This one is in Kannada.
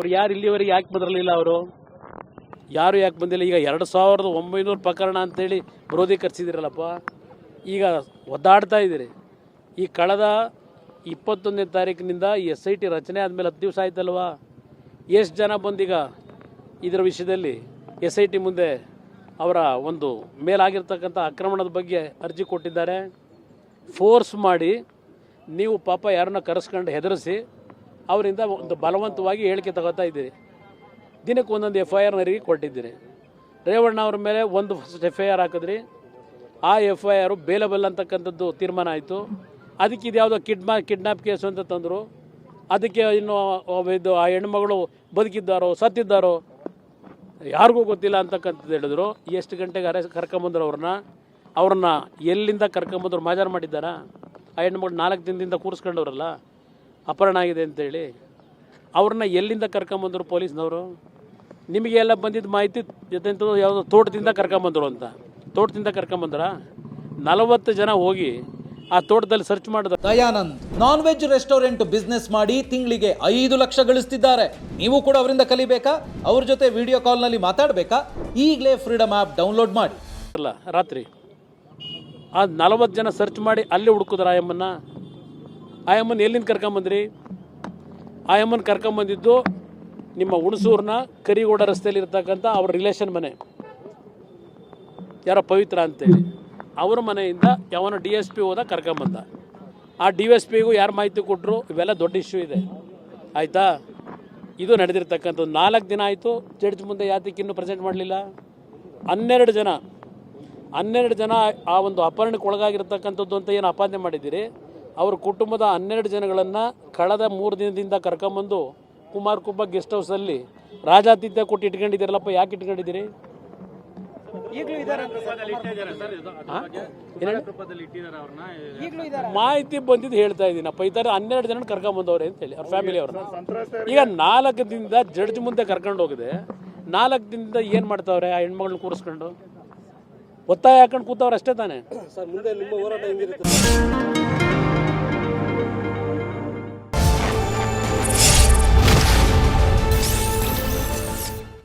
ಅವ್ರು ಯಾರು ಇಲ್ಲಿವರೆಗೆ ಯಾಕೆ ಬದಲಿಲ್ಲ ಅವರು? ಯಾರು ಯಾಕೆ ಬಂದಿಲ್ಲ? ಈಗ ಎರಡು ಸಾವಿರದ ಒಂಬೈನೂರು ಪ್ರಕರಣ ಅಂತೇಳಿ ಕ್ರೋಧೀಕರಿಸಿದಿರಲ್ಲಪ್ಪ ಈಗ ಒದ್ದಾಡ್ತಾ ಇದ್ದೀರಿ. ಈ ಕಳೆದ ಇಪ್ಪತ್ತೊಂದನೇ ತಾರೀಕಿನಿಂದ ಎಸ್ ಐ ಟಿ ರಚನೆ ಆದಮೇಲೆ ಹತ್ತು ದಿವಸ ಆಯ್ತಲ್ವಾ? ಎಷ್ಟು ಜನ ಬಂದೀಗ ಇದರ ವಿಷಯದಲ್ಲಿ ಎಸ್ ಐ ಟಿ ಮುಂದೆ ಅವರ ಒಂದು ಮೇಲಾಗಿರ್ತಕ್ಕಂಥ ಆಕ್ರಮಣದ ಬಗ್ಗೆ ಅರ್ಜಿ ಕೊಟ್ಟಿದ್ದಾರೆ. ಫೋರ್ಸ್ ಮಾಡಿ ನೀವು ಪಾಪ ಯಾರನ್ನ ಕರೆಸ್ಕೊಂಡು ಹೆದರಿಸಿ ಅವರಿಂದ ಒಂದು ಬಲವಂತವಾಗಿ ಹೇಳಿಕೆ ತಗೋತಾ ಇದ್ದೀರಿ. ದಿನಕ್ಕೆ ಒಂದೊಂದು ಎಫ್ ಐ ಆರ್ ನರಿಗೆ ಕೊಟ್ಟಿದ್ದೀರಿ. ರೇವಣ್ಣ ಅವ್ರ ಮೇಲೆ ಒಂದು ಎಫ್ ಐ ಆರ್ ಹಾಕಿದ್ರಿ. ಆ ಎಫ್ ಐ ಆರು ಬೇಲಬಲ್ ಅಂತಕ್ಕಂಥದ್ದು ತೀರ್ಮಾನ ಆಯಿತು. ಅದಕ್ಕೆ ಇದು ಯಾವುದೋ ಕಿಡ್ಮಾ, ಕಿಡ್ನಾಪ್ ಕೇಸು ಅಂತ ತಂದರು. ಅದಕ್ಕೆ ಇನ್ನು ಇದು ಆ ಹೆಣ್ಮಗಳು ಬದುಕಿದ್ದಾರೋ, ಸತ್ತಿದ್ದಾರೋ, ಯಾರಿಗೂ ಗೊತ್ತಿಲ್ಲ ಅಂತಕ್ಕಂಥದ್ದು ಹೇಳಿದ್ರು. ಎಷ್ಟು ಗಂಟೆಗೆ ಅರೆ, ಕರ್ಕೊಂಬಂದ್ರು ಅವ್ರನ್ನ? ಅವ್ರನ್ನ ಎಲ್ಲಿಂದ ಕರ್ಕೊಂಬಂದ್ರು? ಮಾಜಾರು ಮಾಡಿದ್ದಾರಾ? ಆ ಹೆಣ್ಮಗಳು ನಾಲ್ಕು ದಿನದಿಂದ ಕೂರಿಸ್ಕೊಂಡವ್ರಲ್ಲ? ಅಪಹರಣ ಆಗಿದೆ ಅಂತೇಳಿ ಅವ್ರನ್ನ ಎಲ್ಲಿಂದ ಕರ್ಕೊಂಬಂದರು ಪೊಲೀಸ್ನವರು? ನಿಮಗೆ ಎಲ್ಲ ಬಂದಿದ್ದ ಮಾಹಿತಿ ಜೊತೆ ಯಾವುದೋ ತೋಟದಿಂದ ಕರ್ಕೊಂಬಂದರು ಅಂತ. ತೋಟದಿಂದ ಕರ್ಕೊಂಬಂದ್ರ? ನಲವತ್ತು ಜನ ಹೋಗಿ ಆ ತೋಟದಲ್ಲಿ ಸರ್ಚ್ ಮಾಡಿದ Dayanand non veg restaurant business ಮಾಡಿ ತಿಂಗಳಿಗೆ ಐದು ಲಕ್ಷ ಗಳಿಸ್ತಿದ್ದಾರೆ. ನೀವು ಕೂಡ ಅವರಿಂದ ಕಲಿಬೇಕಾ? ಅವ್ರ ಜೊತೆ ವಿಡಿಯೋ ಕಾಲ್ನಲ್ಲಿ ಮಾತಾಡಬೇಕಾ? ಈಗಲೇ ಫ್ರೀಡಮ್ ಆ್ಯಪ್ ಡೌನ್ಲೋಡ್ ಮಾಡಿ. ಅಲ್ಲ ರಾತ್ರಿ. ಆ ನಲವತ್ತು ಜನ ಸರ್ಚ್ ಮಾಡಿ ಅಲ್ಲಿ ಹುಡುಕುದ್ರ ಆಯಮ್ಮನ್ನ ಆಯಮ್ಮನ ಎಲ್ಲಿಂದ ಕರ್ಕೊಂಬಂದ್ರಿ? ಆಯಮ್ಮನ ಕರ್ಕೊಂಬಂದಿದ್ದು ನಿಮ್ಮ ಹುಣಸೂರಿನ ಕರಿಗೋಡ ರಸ್ತೆಯಲ್ಲಿ ಇರ್ತಕ್ಕಂಥ ಅವ್ರ ರಿಲೇಷನ್ ಮನೆ. ಯಾರೋ ಪವಿತ್ರ ಅಂತೇಳಿ. ಅವ್ರ ಮನೆಯಿಂದ ಯಾವನ ಡಿ ಎಸ್ ಪಿ ಹೋದ ಕರ್ಕೊಂಬಂದ. ಆ ಡಿ ಎಸ್ ಪಿಗೂ ಯಾರು ಮಾಹಿತಿ ಕೊಟ್ಟರು ಇವೆಲ್ಲ ದೊಡ್ಡ ಇಶ್ಯೂ ಇದೆ. ಆಯಿತಾ? ಇದು ನಡೆದಿರ್ತಕ್ಕಂಥದ್ದು. ನಾಲ್ಕು ದಿನ ಆಯಿತು ಜಡ್ಜ್ ಮುಂದೆ ಯಾತಕ್ಕೆ ಇನ್ನೂ ಪ್ರೆಸೆಂಟ್ ಮಾಡಲಿಲ್ಲ. ಹನ್ನೆರಡು ಜನ ಹನ್ನೆರಡು ಜನ ಆ ಒಂದು ಅಪಹರಣಕ್ಕೆ ಒಳಗಾಗಿರ್ತಕ್ಕಂಥದ್ದು ಅಂತ ಏನು ಅಪಾದನೆ ಮಾಡಿದ್ದೀರಿ? ಅವ್ರ ಕುಟುಂಬದ ಹನ್ನೆರಡು ಜನಗಳನ್ನು ಕಳೆದ ಮೂರು ದಿನದಿಂದ ಕರ್ಕೊಂಬಂದು ಕುಮಾರ್ ಕುಬ್ಬ ಗೆಸ್ಟ್ ಹೌಸಲ್ಲಿ ರಾಜಾತಿಥ್ಯ ಕೊಟ್ಟು ಇಟ್ಕೊಂಡಿದ್ದೀರಲ್ಲಪ್ಪ ಯಾಕೆ ಇಟ್ಕೊಂಡಿದ್ದೀರಿ? ಹೇಳಿ? ಮಾಹಿತಿ ಬಂದಿದ್ದು ಹೇಳ್ತಾ ಇದ್ದೀನಪ್ಪ ಈ ಥರ ಹನ್ನೆರಡು ಜನ ಕರ್ಕೊಂಬಂದವ್ರೆ ಅಂತೇಳಿ ಅವ್ರ ಫ್ಯಾಮಿಲಿ ಅವ್ರನ್ನ. ಈಗ ನಾಲ್ಕು ದಿನದಿಂದ ಜಡ್ಜ್ ಮುಂದೆ ಕರ್ಕೊಂಡು ಹೋಗಿದೆ ನಾಲ್ಕು ದಿನದಿಂದ ಏನು ಮಾಡ್ತಾವ್ರೆ ಆ ಹೆಣ್ಮಗಳನ್ನ ಕೂರಿಸ್ಕೊಂಡು? ಒತ್ತಾಯ ಹಾಕೊಂಡು ಕೂತವ್ರು ಅಷ್ಟೇ ತಾನೇ?